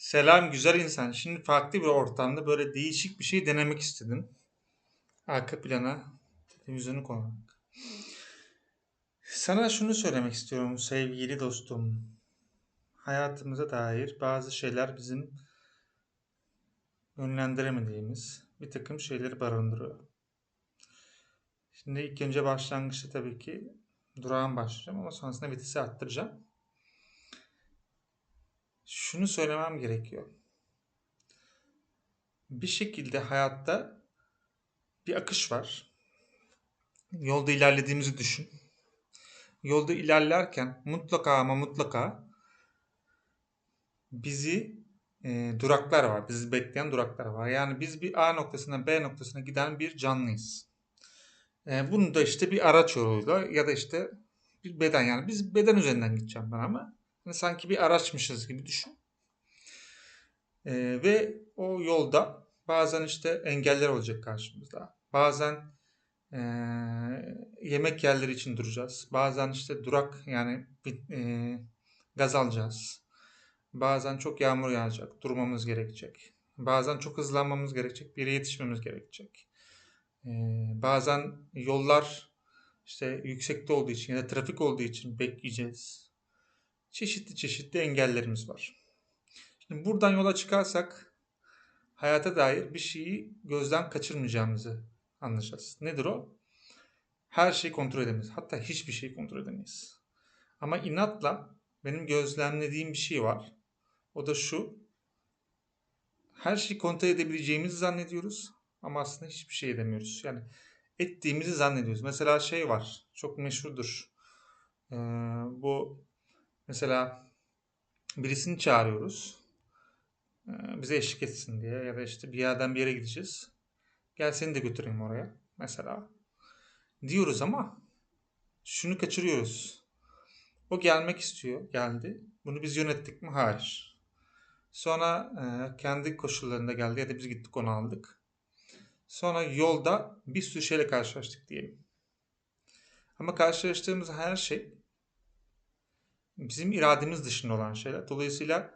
Selam güzel insan. Şimdi farklı bir ortamda böyle değişik bir şey denemek istedim. Arka plana televizyonu koymak. Sana şunu söylemek istiyorum sevgili dostum. Hayatımıza dair bazı şeyler bizim yönlendiremediğimiz bir takım şeyleri barındırıyor. Şimdi ilk önce başlangıçta tabii ki durağan başlayacağım ama sonrasında vitesi arttıracağım. Şunu söylemem gerekiyor. Bir şekilde hayatta bir akış var. Yolda ilerlediğimizi düşün. Yolda ilerlerken mutlaka ama mutlaka bizi e, duraklar var. Bizi bekleyen duraklar var. Yani biz bir A noktasına B noktasına giden bir canlıyız. E, bunu da işte bir araç yoluyla ya da işte bir beden yani biz beden üzerinden gideceğim ben ama sanki bir araçmışız gibi düşün. E, ve o yolda bazen işte engeller olacak karşımızda. Bazen e, yemek yerleri için duracağız. Bazen işte durak yani e, gaz alacağız. Bazen çok yağmur yağacak, durmamız gerekecek. Bazen çok hızlanmamız gerekecek, bir yere yetişmemiz gerekecek. Ee, bazen yollar işte yüksekte olduğu için ya da trafik olduğu için bekleyeceğiz. Çeşitli çeşitli engellerimiz var. Şimdi buradan yola çıkarsak hayata dair bir şeyi gözden kaçırmayacağımızı anlayacağız. Nedir o? Her şeyi kontrol edemeyiz. Hatta hiçbir şeyi kontrol edemeyiz. Ama inatla benim gözlemlediğim bir şey var. O da şu. Her şeyi kontrol edebileceğimizi zannediyoruz ama aslında hiçbir şey edemiyoruz. Yani ettiğimizi zannediyoruz. Mesela şey var. Çok meşhurdur. Ee, bu mesela birisini çağırıyoruz. Ee, bize eşlik etsin diye ya da işte bir yerden bir yere gideceğiz. Gel seni de götüreyim oraya mesela. Diyoruz ama şunu kaçırıyoruz. O gelmek istiyor, geldi. Bunu biz yönettik mi? Hayır. Sonra e, kendi koşullarında geldi ya da biz gittik onu aldık. Sonra yolda bir sürü şeyle karşılaştık diyelim. Ama karşılaştığımız her şey bizim irademiz dışında olan şeyler. Dolayısıyla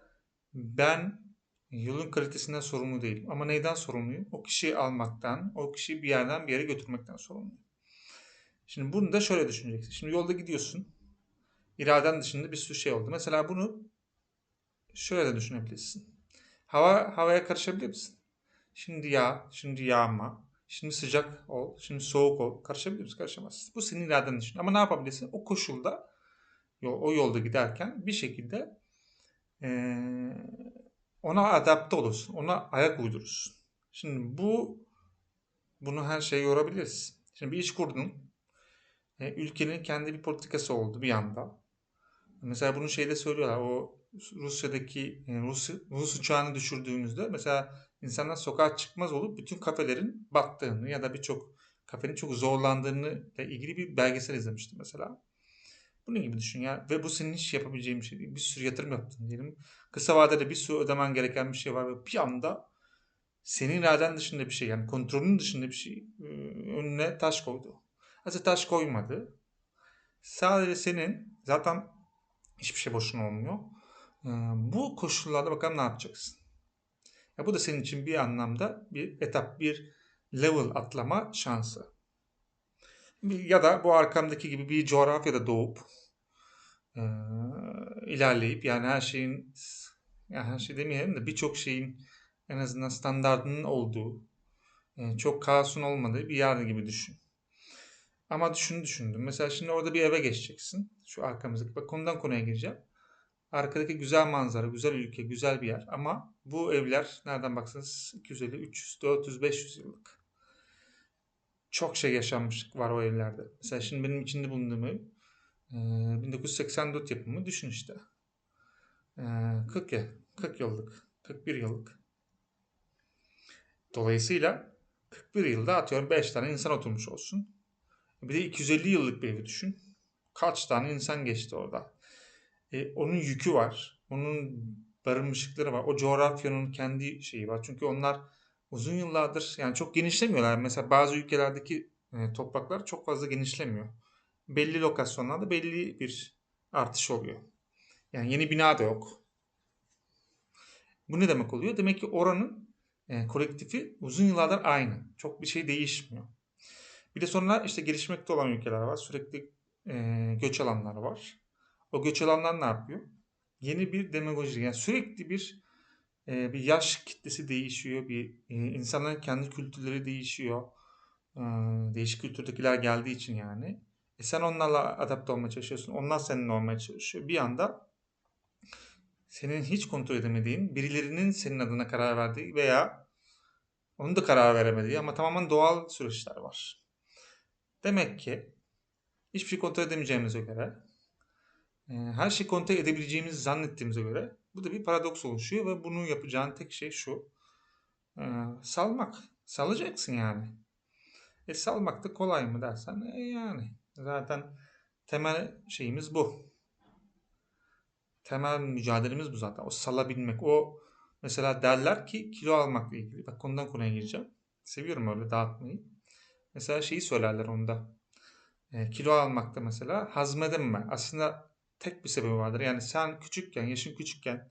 ben yolun kalitesinden sorumlu değilim. Ama neyden sorumluyum? O kişiyi almaktan, o kişiyi bir yerden bir yere götürmekten sorumluyum. Şimdi bunu da şöyle düşüneceksin. Şimdi yolda gidiyorsun. İraden dışında bir sürü şey oldu. Mesela bunu şöyle de düşünebilirsin. Hava havaya karışabilir misin? Şimdi yağ, şimdi yağma, şimdi sıcak ol, şimdi soğuk ol. Karışabilir misin? Karışamazsın. Bu senin iraden dışında. Ama ne yapabilirsin? O koşulda, o yolda giderken bir şekilde ee, ona adapte olursun. Ona ayak uydurursun. Şimdi bu bunu her şeye yorabiliriz. Şimdi bir iş kurdun. E, ülkenin kendi bir politikası oldu bir yanda. Mesela bunu şeyde söylüyorlar. O Rusya'daki yani Rus, Rus uçağını düşürdüğünüzde mesela insanlar sokağa çıkmaz olup bütün kafelerin battığını ya da birçok kafenin çok zorlandığını ile ilgili bir belgesel izlemiştim mesela. Bunun gibi düşün ya. Ve bu senin hiç yapabileceğin bir şey değil. Bir sürü yatırım yaptın diyelim. Kısa vadede bir sürü ödemen gereken bir şey var ve bir anda senin iraden dışında bir şey yani kontrolün dışında bir şey önüne taş koydu. Aslında taş koymadı. Sadece senin zaten hiçbir şey boşuna olmuyor. Bu koşullarda bakalım ne yapacaksın? Ya bu da senin için bir anlamda bir etap, bir level atlama şansı. Ya da bu arkamdaki gibi bir coğrafyada doğup e, ilerleyip yani her şeyin yani her şey demeyelim de birçok şeyin en azından standartının olduğu e, çok kaosun olmadığı bir yer gibi düşün. Ama şunu düşündüm. Mesela şimdi orada bir eve geçeceksin. Şu arkamızdaki. Bak konudan konuya gireceğim. Arkadaki güzel manzara, güzel ülke, güzel bir yer. Ama bu evler nereden baksanız 250, 300, 400, 500 yıllık. Çok şey yaşanmış var o evlerde. Mesela şimdi benim içinde bulunduğum ev 1984 yapımı düşün işte. 40 ya, 40 yıllık, 41 yıllık. Dolayısıyla 41 yılda atıyorum 5 tane insan oturmuş olsun. Bir de 250 yıllık bir evi düşün. Kaç tane insan geçti orada. E, onun yükü var. Onun barınmışlıkları var. O coğrafyanın kendi şeyi var. Çünkü onlar uzun yıllardır yani çok genişlemiyorlar. Mesela bazı ülkelerdeki e, topraklar çok fazla genişlemiyor. Belli lokasyonlarda belli bir artış oluyor. Yani yeni bina da yok. Bu ne demek oluyor? Demek ki oranın e, kolektifi uzun yıllardır aynı. Çok bir şey değişmiyor. Bir de sonra işte gelişmekte olan ülkeler var. Sürekli e, göç alanlar var. O göç alanlar ne yapıyor? Yeni bir demagoji. Yani sürekli bir e, bir yaş kitlesi değişiyor. Bir e, insanların kendi kültürleri değişiyor. E, değişik kültürdekiler geldiği için yani. E sen onlarla adapte olmaya çalışıyorsun. Onlar seninle olmaya çalışıyor. Bir anda senin hiç kontrol edemediğin, birilerinin senin adına karar verdiği veya onu da karar veremediği ama tamamen doğal süreçler var. Demek ki hiçbir şey kontrol edemeyeceğimize göre, her şeyi kontrol edebileceğimizi zannettiğimize göre bu da bir paradoks oluşuyor ve bunu yapacağın tek şey şu. E, salmak. Salacaksın yani. E salmak da kolay mı dersen e yani. Zaten temel şeyimiz bu. Temel mücadelemiz bu zaten. O salabilmek. O mesela derler ki kilo almakla ilgili. Bak konudan konuya gireceğim. Seviyorum öyle dağıtmayı. Mesela şeyi söylerler onda. E, kilo almakta mesela hazmedememe. Aslında tek bir sebebi vardır. Yani sen küçükken, yaşın küçükken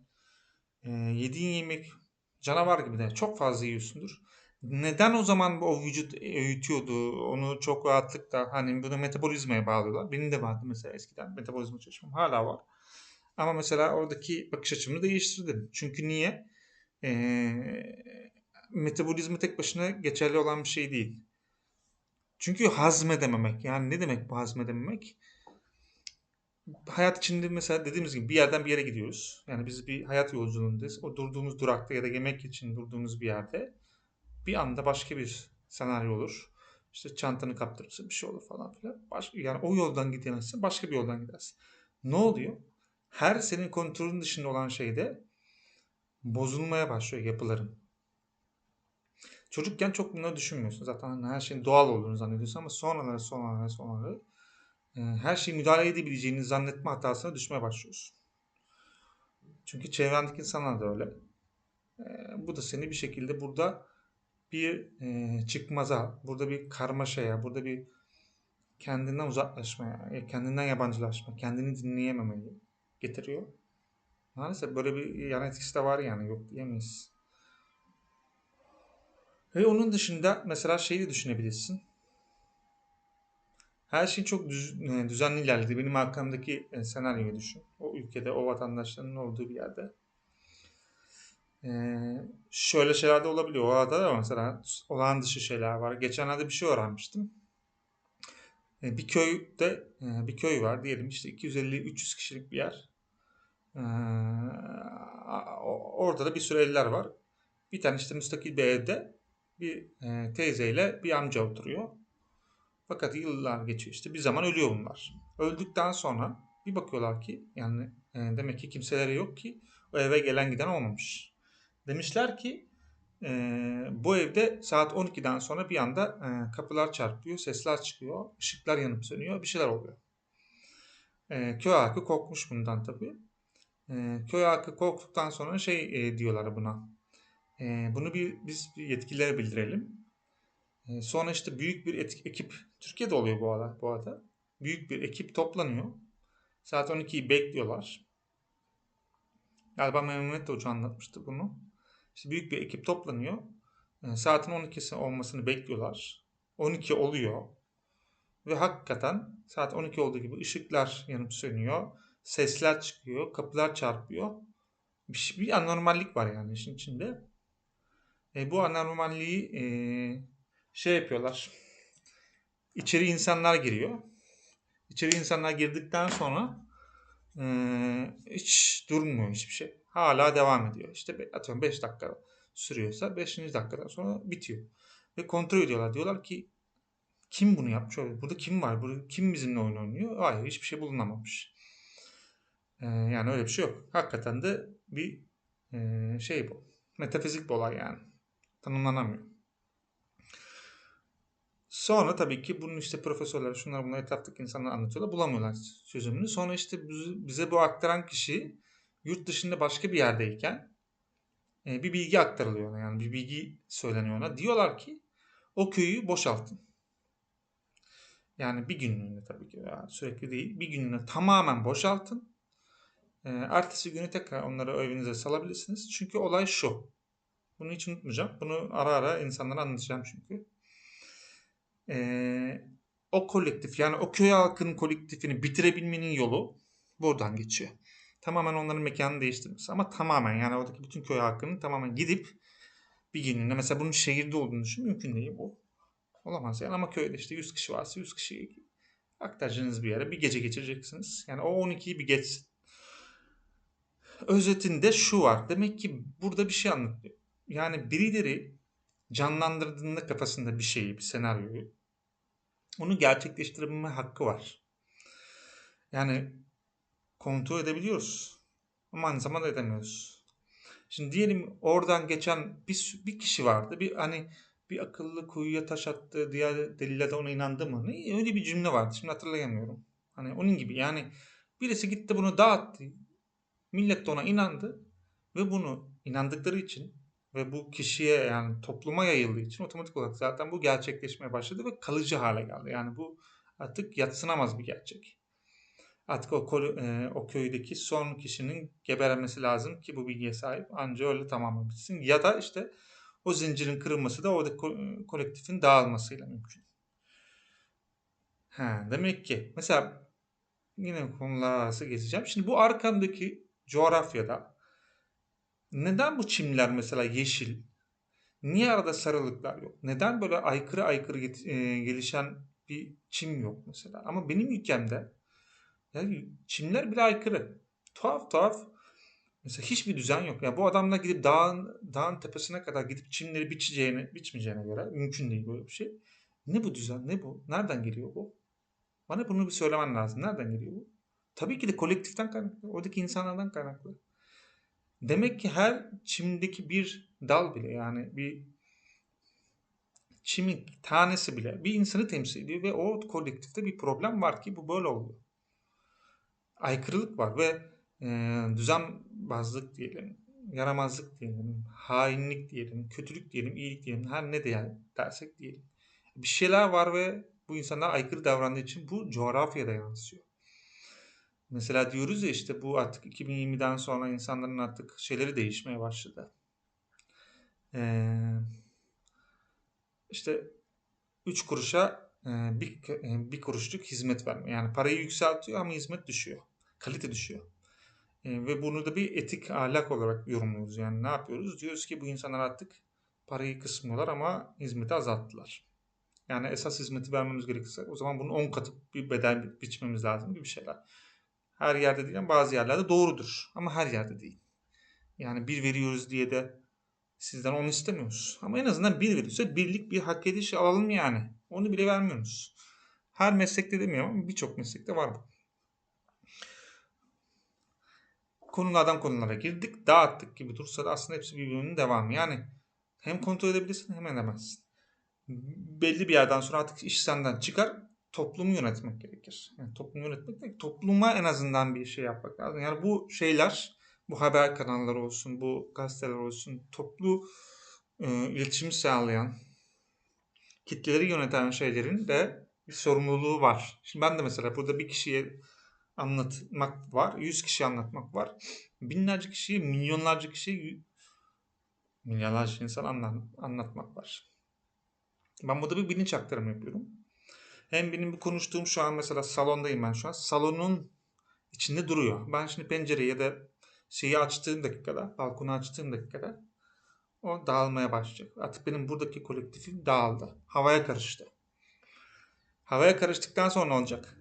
e, yediğin yemek canavar gibi de çok fazla yiyorsundur. Neden o zaman o vücut öğütüyordu? Onu çok rahatlıkla hani bunu metabolizmaya bağlıyorlar. Benim de vardı mesela eskiden metabolizma çalışmam. Hala var. Ama mesela oradaki bakış açımı değiştirdim. Çünkü niye? Ee, metabolizma tek başına geçerli olan bir şey değil. Çünkü hazmedememek. Yani ne demek bu hazmedememek? Hayat içinde mesela dediğimiz gibi bir yerden bir yere gidiyoruz. Yani biz bir hayat yolculuğundayız. O durduğumuz durakta ya da yemek için durduğumuz bir yerde bir anda başka bir senaryo olur. İşte çantanı kaptırırsın bir şey olur falan filan. Baş, yani o yoldan gidemezsin başka bir yoldan gidersin. Ne oluyor? Her senin kontrolün dışında olan şeyde bozulmaya başlıyor yapıların. Çocukken çok bunları düşünmüyorsun. Zaten hani her şeyin doğal olduğunu zannediyorsun ama sonraları sonraları sonraları her şeyi müdahale edebileceğini zannetme hatasına düşmeye başlıyorsun. Çünkü çevrendeki insanlar da öyle. E, bu da seni bir şekilde burada bir e, çıkmaza, burada bir karmaşaya, burada bir kendinden uzaklaşmaya, kendinden yabancılaşma, kendini dinleyememeyi getiriyor. Maalesef böyle bir yan etkisi de var yani yok diyemeyiz. Ve onun dışında mesela şeyi de düşünebilirsin. Her şey çok düz, e, düzenli ilerledi. Benim arkamdaki e, senaryoyu düşün. O ülkede, o vatandaşların olduğu bir yerde. Ee, şöyle şeyler de olabiliyor. O arada da mesela olağan dışı şeyler var. Geçenlerde bir şey öğrenmiştim. Ee, bir köyde e, bir köy var diyelim işte 250-300 kişilik bir yer. Ee, orada da bir sürü eller var. Bir tane işte müstakil bir evde bir teyzeyle bir amca oturuyor. Fakat yıllar geçiyor işte bir zaman ölüyor bunlar. Öldükten sonra bir bakıyorlar ki yani e, demek ki kimseleri yok ki o eve gelen giden olmamış. Demişler ki e, bu evde saat 12'den sonra bir anda e, kapılar çarpıyor, sesler çıkıyor, ışıklar yanıp sönüyor, bir şeyler oluyor. E, köy halkı korkmuş bundan tabii. E, köy halkı korktuktan sonra şey e, diyorlar buna. E, bunu bir biz yetkililere bildirelim. E, sonra işte büyük bir etki, ekip, Türkiye'de oluyor bu arada, bu arada. Büyük bir ekip toplanıyor. Saat 12'yi bekliyorlar. Galiba Mehmet Hoca anlatmıştı bunu. İşte büyük bir ekip toplanıyor. E, saatin 12'si olmasını bekliyorlar. 12 oluyor. Ve hakikaten saat 12 olduğu gibi ışıklar yanıp sönüyor. Sesler çıkıyor. Kapılar çarpıyor. Bir, bir anormallik var yani işin içinde. E, bu anormalliği e, şey yapıyorlar. İçeri insanlar giriyor. İçeri insanlar girdikten sonra e, hiç durmuyor hiçbir şey. Hala devam ediyor. İşte atıyorum 5 dakika sürüyorsa 5. dakikadan sonra bitiyor. Ve kontrol ediyorlar. Diyorlar ki kim bunu yapmış? Burada kim var? Burada kim bizimle oyun oynuyor? Hayır hiçbir şey bulunamamış. Ee, yani öyle bir şey yok. Hakikaten de bir e, şey bu. Metafizik bir olay yani. Tanımlanamıyor. Sonra tabii ki bunun işte profesörler, şunlar bunlar etraftaki insanlar anlatıyorlar. Bulamıyorlar çözümünü. Sonra işte bize bu aktaran kişi yurt dışında başka bir yerdeyken e, bir bilgi aktarılıyor ona. Yani bir bilgi söyleniyor ona. Diyorlar ki o köyü boşaltın. Yani bir günlüğüne tabii ki yani sürekli değil. Bir günlüğüne tamamen boşaltın. Ee, ertesi günü tekrar onları evinize salabilirsiniz. Çünkü olay şu. Bunu hiç unutmayacağım. Bunu ara ara insanlara anlatacağım çünkü. Ee, o kolektif yani o köy halkının kolektifini bitirebilmenin yolu buradan geçiyor. Tamamen onların mekanını değiştirmesi ama tamamen yani oradaki bütün köy halkının tamamen gidip bir gününde mesela bunun şehirde olduğunu düşün mümkün değil bu. Olamaz yani ama köyde işte 100 kişi varsa 100 kişiyi aktaracaksınız bir yere bir gece geçireceksiniz. Yani o 12'yi bir geçsin. Özetinde şu var. Demek ki burada bir şey anlatıyor. Yani birileri canlandırdığında kafasında bir şeyi, bir senaryoyu onu gerçekleştirme hakkı var. Yani kontrol edebiliyoruz. Ama aynı zamanda edemiyoruz. Şimdi diyelim oradan geçen bir, bir kişi vardı. Bir hani bir akıllı kuyuya taş attı, diğer deliler de ona inandı mı? Ne? Öyle bir cümle vardı. Şimdi hatırlayamıyorum. Hani onun gibi yani birisi gitti bunu dağıttı. Millet de ona inandı ve bunu inandıkları için ve bu kişiye yani topluma yayıldığı için otomatik olarak zaten bu gerçekleşmeye başladı ve kalıcı hale geldi. Yani bu artık yatsınamaz bir gerçek. Artık o, e, o köydeki son kişinin gebermesi lazım ki bu bilgiye sahip. Anca öyle tamamen. Ya da işte o zincirin kırılması da orada ko- kolektifin dağılmasıyla mümkün. Ha, demek ki mesela yine konular arası gezeceğim. Şimdi bu arkamdaki coğrafyada neden bu çimler mesela yeşil? Niye arada sarılıklar yok? Neden böyle aykırı aykırı e, gelişen bir çim yok mesela? Ama benim ülkemde yani çimler bile aykırı. Tuhaf tuhaf. Mesela hiçbir düzen yok. Yani bu adamla gidip dağın, dağın tepesine kadar gidip çimleri biçeceğini, biçmeyeceğine göre mümkün değil böyle bir şey. Ne bu düzen? Ne bu? Nereden geliyor bu? Bana bunu bir söylemen lazım. Nereden geliyor bu? Tabii ki de kolektiften kaynaklı. Oradaki insanlardan kaynaklı. Demek ki her çimdeki bir dal bile yani bir çimin tanesi bile bir insanı temsil ediyor ve o kolektifte bir problem var ki bu böyle oluyor. Aykırılık var ve e, düzenbazlık diyelim, yaramazlık diyelim, hainlik diyelim, kötülük diyelim, iyilik diyelim, her ne diyelim dersek diyelim. Bir şeyler var ve bu insanlar aykırı davrandığı için bu coğrafyada yansıyor. Mesela diyoruz ya işte bu artık 2020'den sonra insanların artık şeyleri değişmeye başladı. Ee, işte 3 kuruşa e, bir, e, bir kuruşluk hizmet verme. Yani parayı yükseltiyor ama hizmet düşüyor. Kalite düşüyor. E, ve bunu da bir etik ahlak olarak yorumluyoruz. Yani ne yapıyoruz? Diyoruz ki bu insanlar artık parayı kısmıyorlar ama hizmeti azalttılar. Yani esas hizmeti vermemiz gerekirse o zaman bunun 10 katı bir bedel biçmemiz lazım gibi şeyler. Her yerde değil bazı yerlerde doğrudur ama her yerde değil. Yani bir veriyoruz diye de sizden onu istemiyoruz. Ama en azından bir veriyorsa birlik bir hak ediş alalım yani. Onu bile vermiyoruz. Her meslekte demiyorum ama birçok meslekte var bu. Konulardan konulara girdik, dağıttık gibi dursa da aslında hepsi birbirinin devamı. Yani hem kontrol edebilirsin hem edemezsin. Belli bir yerden sonra artık iş senden çıkar toplumu yönetmek gerekir. Yani toplumu yönetmek demek topluma en azından bir şey yapmak lazım. Yani bu şeyler, bu haber kanalları olsun, bu gazeteler olsun, toplu e, iletişimi sağlayan, kitleleri yöneten şeylerin de bir sorumluluğu var. Şimdi ben de mesela burada bir kişiye anlatmak var, yüz kişi anlatmak var. Binlerce kişiyi, milyonlarca kişiyi, milyarlarca insan anlatmak var. Ben burada bir bilinç aktarımı yapıyorum. Hem benim bu konuştuğum şu an mesela salondayım ben şu an. Salonun içinde duruyor. Ben şimdi pencereyi ya da şeyi açtığım dakikada, balkonu açtığım dakikada o dağılmaya başlayacak. Artık benim buradaki kolektifim dağıldı. Havaya karıştı. Havaya karıştıktan sonra olacak?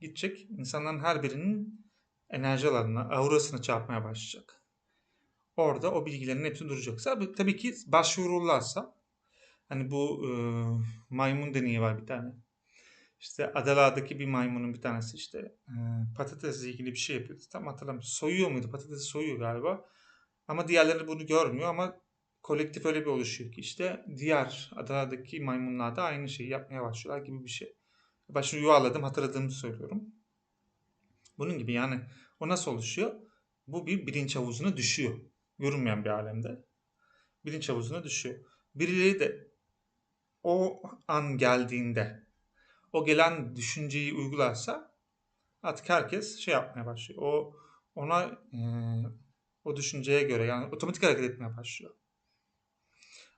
Gidecek. İnsanların her birinin enerji alanına, aurasını çarpmaya başlayacak. Orada o bilgilerin hepsi duracak. Tabii ki başvururlarsa Hani bu e, maymun deneyi var bir tane. İşte adalardaki bir maymunun bir tanesi işte e, patatesle ilgili bir şey yapıyordu. Tam hatırlamıyorum. Soyuyor muydu? Patatesi soyuyor galiba. Ama diğerleri bunu görmüyor ama kolektif öyle bir oluşuyor ki işte diğer adalardaki maymunlar da aynı şeyi yapmaya başlıyorlar gibi bir şey. Başını yuvarladım hatırladığımı söylüyorum. Bunun gibi yani o nasıl oluşuyor? Bu bir bilinç havuzuna düşüyor. Görünmeyen bir alemde. Bilinç havuzuna düşüyor. Birileri de o an geldiğinde o gelen düşünceyi uygularsa artık herkes şey yapmaya başlıyor. O ona e, o düşünceye göre yani otomatik hareket etmeye başlıyor.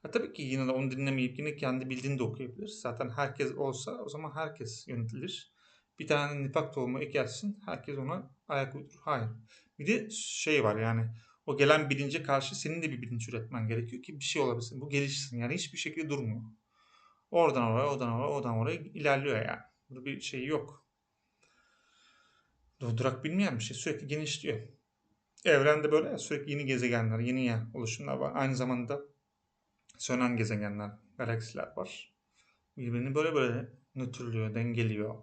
Ha, tabii ki yine de onu dinlemeyip yine kendi bildiğini de okuyabilir. Zaten herkes olsa o zaman herkes yönetilir. Bir tane nifak tohumu ekersin herkes ona ayak uydurur. Hayır. Bir de şey var yani o gelen bilince karşı senin de bir bilinç üretmen gerekiyor ki bir şey olabilsin. Bu gelişsin. Yani hiçbir şekilde durmuyor. Oradan oraya, oradan oraya, oradan oraya ilerliyor yani. Burada bir şey yok. Durak bilmeyen bir şey. Sürekli genişliyor. Evrende böyle ya, sürekli yeni gezegenler, yeni ya oluşumlar var. Aynı zamanda sönen gezegenler, galaksiler var. Birbirini böyle böyle nötrlüyor, dengeliyor.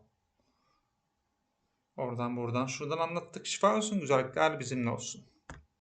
Oradan buradan şuradan anlattık. Şifa olsun, güzellikler bizimle olsun.